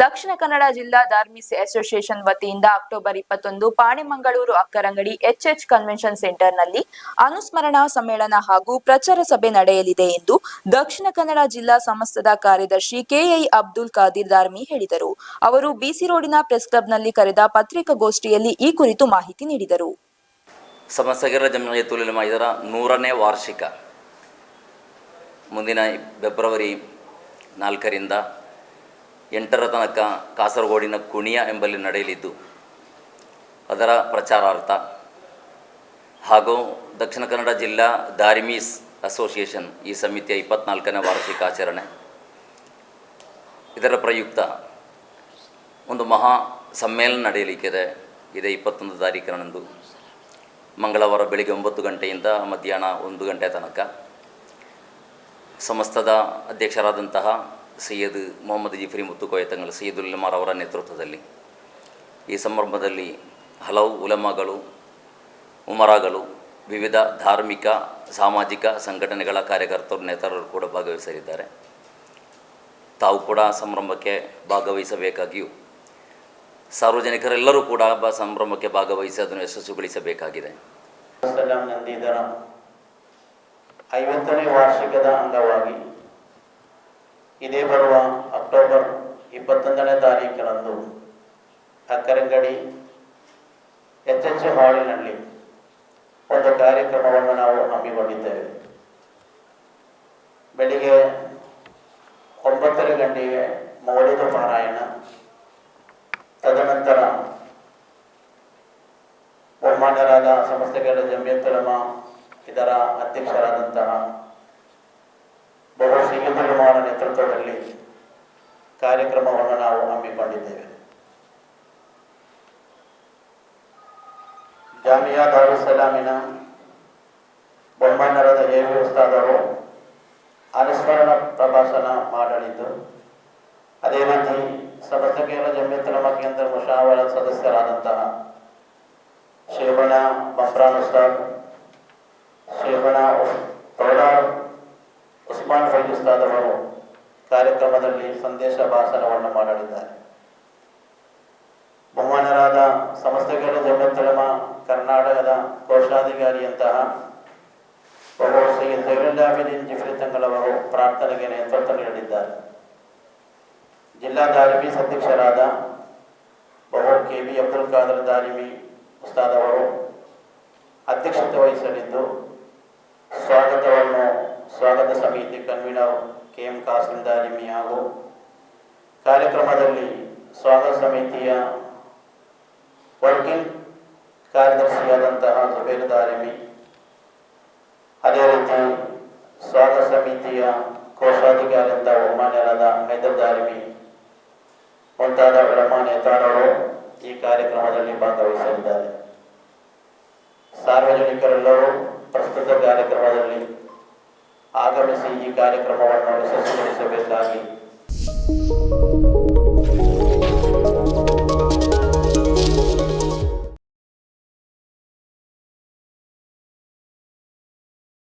ದಕ್ಷಿಣ ಕನ್ನಡ ಜಿಲ್ಲಾ ಧಾರ್ಮಿಸ್ ಅಸೋಸಿಯೇಷನ್ ವತಿಯಿಂದ ಅಕ್ಟೋಬರ್ ಇಪ್ಪತ್ತೊಂದು ಪಾಣೆಮಂಗಳೂರು ಅಕ್ಕರಂಗಡಿ ಎಚ್ಎಚ್ ಕನ್ವೆನ್ಷನ್ ಸೆಂಟರ್ನಲ್ಲಿ ಅನುಸ್ಮರಣಾ ಸಮ್ಮೇಳನ ಹಾಗೂ ಪ್ರಚಾರ ಸಭೆ ನಡೆಯಲಿದೆ ಎಂದು ದಕ್ಷಿಣ ಕನ್ನಡ ಜಿಲ್ಲಾ ಸಮಸ್ತದ ಕಾರ್ಯದರ್ಶಿ ಕೆಐ ಅಬ್ದುಲ್ ಖಾದಿರ್ ಧಾರ್ಮಿ ಹೇಳಿದರು. ಅವರು ಬಿಸಿ ರೋಡಿನ ಪ್ರೆಸ್ ಕ್ಲಬ್ನಲ್ಲಿ ಕರೆದ ಪತ್ರಿಕಾಗೋಷ್ಠಿಯಲ್ಲಿ ಈ ಕುರಿತು ಮಾಹಿತಿ ನೀಡಿದರು. ನೂರನೇ ವಾರ್ಷಿಕ. ಮುಂದಿನ ಫೆಬ್ರವರಿ ನಾಲ್ಕರಿಂದ ಎಂಟರ ತನಕ ಕಾಸರಗೋಡಿನ ಕುಣಿಯ ಎಂಬಲ್ಲಿ ನಡೆಯಲಿದ್ದು, ಅದರ ಪ್ರಚಾರಾರ್ಥ. ಹಾಗೂ ದಕ್ಷಿಣ ಕನ್ನಡ ಜಿಲ್ಲಾ ದಾರಿಮೀಸ್ ಅಸೋಸಿಯೇಷನ್ ಈ ಸಮಿತಿಯ ಇಪ್ಪತ್ನಾಲ್ಕನೇ ವಾರ್ಷಿಕ ಆಚರಣೆ. ಇದರ ಪ್ರಯುಕ್ತ ಒಂದು ಮಹಾ ಸಮ್ಮೇಳನ ನಡೆಯಲಿಕ್ಕಿದೆ. ಇದೇ ಇಪ್ಪತ್ತೊಂದು ತಾರೀಕಿನಂದು ಮಂಗಳವಾರ ಬೆಳಿಗ್ಗೆ ಒಂಬತ್ತು ಗಂಟೆಯಿಂದ ಮಧ್ಯಾಹ್ನ ಒಂದು ಗಂಟೆ ತನಕ. ಸಮಸ್ತದ ಅಧ್ಯಕ್ಷರಾದಂತಹ ಸೈಯದ್ ಮೊಹಮ್ಮದ್ ಜಿಫ್ರಿ ಮುತ್ತು ಕೊಯತಂಗಲ್ ಅವರ ನೇತೃತ್ವದಲ್ಲಿ ಈ ಸಂದರ್ಭದಲ್ಲಿ ಹಲವು ಉಲಮಗಳು, ಉಮರಾಗಳು, ವಿವಿಧ ಧಾರ್ಮಿಕ, ಸಾಮಾಜಿಕ ಸಂಘಟನೆಗಳ ಕಾರ್ಯಕರ್ತರು, ನೇತಾರರು ಕೂಡ ಭಾಗವಹಿಸಲಿದ್ದಾರೆ. ತಾವು ಕೂಡ ಸಂಭ್ರಮಕ್ಕೆ ಭಾಗವಹಿಸಬೇಕಾಗಿಯೂ ಸಾರ್ವಜನಿಕರೆಲ್ಲರೂ ಕೂಡ ಸಂಭ್ರಮಕ್ಕೆ ಭಾಗವಹಿಸಿ ಅದನ್ನು ಯಶಸ್ಸುಗೊಳಿಸಬೇಕಾಗಿದೆ. ಐವತ್ತನೇ ವಾರ್ಷಿಕದ ಅಂಗವಾಗಿ ಇದೇ ಬರುವ ಅಕ್ಟೋಬರ್ ಇಪ್ಪತ್ತೊಂದನೇ ತಾರೀಕಿನಂದು ಅಕ್ಕರಂಗಡಿ ಎಚ್ ಎಚ್ ಹಾಲಿನಲ್ಲಿ ಒಂದು ಕಾರ್ಯಕ್ರಮವನ್ನು ನಾವು ಹಮ್ಮಿಕೊಂಡಿದ್ದೇವೆ. ಬೆಳಿಗ್ಗೆ ಒಂಬತ್ತರ ಗಂಟೆಗೆ ಮೌಲಿಕ ಪಾರಾಯಣ, ತದನಂತರ ಬಹುಮಾನ್ಯರಾದ ಸಮಸ್ತೆಗಳ ಜಮಿಯತ್ತುಲಮ ಇದರ ಅಧ್ಯಕ್ಷರಾದಂತಹ ಬಹು ಶ್ರೀಯುತುಲಮಾನ ನೇತೃತ್ವದಲ್ಲಿ ಕಾರ್ಯಕ್ರಮವನ್ನು ನಾವು ಹಮ್ಮಿಕೊಂಡಿದ್ದೇವೆ. ಜಾಮಿಯಾ ದಾರುಸಲಾಮಿನ ಬಹುಮಾನ್ಯರಾದ ಎ ವಿ ಉಸ್ತಾದರು. ಅನುಸ್ಮರಣ ಪ್ರಭಾಷಣ ಮಾಡಲಿದ್ದು, ಅದೇ ರೀತಿ ಸಮಸ್ತಕೇಲ ಜಮಿಯತ್ತುಲಮ ಕೇಂದ್ರ ಮುಷಾವರ ಸದಸ್ಯರಾದಂತಹ ಶೇವಣ ಬಫ್ರಾನ್ ಉಸ್ತಾದ್ ಶೇಬಣ ತೌಲಾರ್ ಉಸ್ಮಾನ್ ಫೈಜುಸ್ತಾದ್ ಅವರು ಕಾರ್ಯಕ್ರಮದಲ್ಲಿ ಸಂದೇಶ ಭಾಷಣವನ್ನು ಮಾಡಲಿದ್ದಾರೆ. ಬಹುಮಾನರಾದ ಸಮಸ್ತಗಳ ಜಗತ್ತಲಮ ಕರ್ನಾಟಕದ ಕೋಶಾಧಿಕಾರಿಯಂತಹ ಜೈನುಲ್ಲಾಬಿನ್ ಜಿಫ್ರಿ ಪ್ರಾರ್ಥನೆಗೆ ನೇತೃತ್ವ ನೀಡಲಿದ್ದಾರೆ. ಜಿಲ್ಲಾ ದಾರಿಮಿ ಅಧ್ಯಕ್ಷರಾದ ಬಹು ಕೆ ಬಿ ಅಬ್ದುಲ್ ಖಾದರ್ ದಾರಿಮಿ ಉಸ್ತಾದ್ ಅವರು ಅಧ್ಯಕ್ಷತೆ ವಹಿಸಲಿದ್ದು ಸ್ವಾಗತವನ್ನು ಸ್ವಾಗತ ಸಮಿತಿ ಕನ್ವೀನರ್ ಕೆ ಎಂ ಕಾಸಿಂ ಹಾಗೂ ಕಾರ್ಯಕ್ರಮದಲ್ಲಿ ಸ್ವಾಗತ ಸಮಿತಿಯ ವರ್ಕಿಂಗ್ ಕಾರ್ಯದರ್ಶಿಯಾದಂತಹ ಜುಬೇರ್ ದಾರಿಮಿ ಅದೇ ರೀತಿ ಸ್ವಾಗತ ಸಮಿತಿಯ ಕೋಶಾಧಿಕಾರಿಯಿಂದ ಬಹುಮಾನ್ಯರಾದ ಹೈದರ್ ದಾರಿಮಿ ಮುಂತಾದ ಬ್ರಹ್ಮ ನೇತಾರರು ಈ ಕಾರ್ಯಕ್ರಮದಲ್ಲಿ ಭಾಗವಹಿಸಲಿದ್ದಾರೆ. ಸಾರ್ವಜನಿಕರೆಲ್ಲರೂ ಪ್ರಸ್ತುತ ಕಾರ್ಯಕ್ರಮದಲ್ಲಿ ಆಗಮಿಸಿ ಈ ಕಾರ್ಯಕ್ರಮವನ್ನು ಯಶಸ್ವಿಗೊಳಿಸಬೇಕಾಗಿ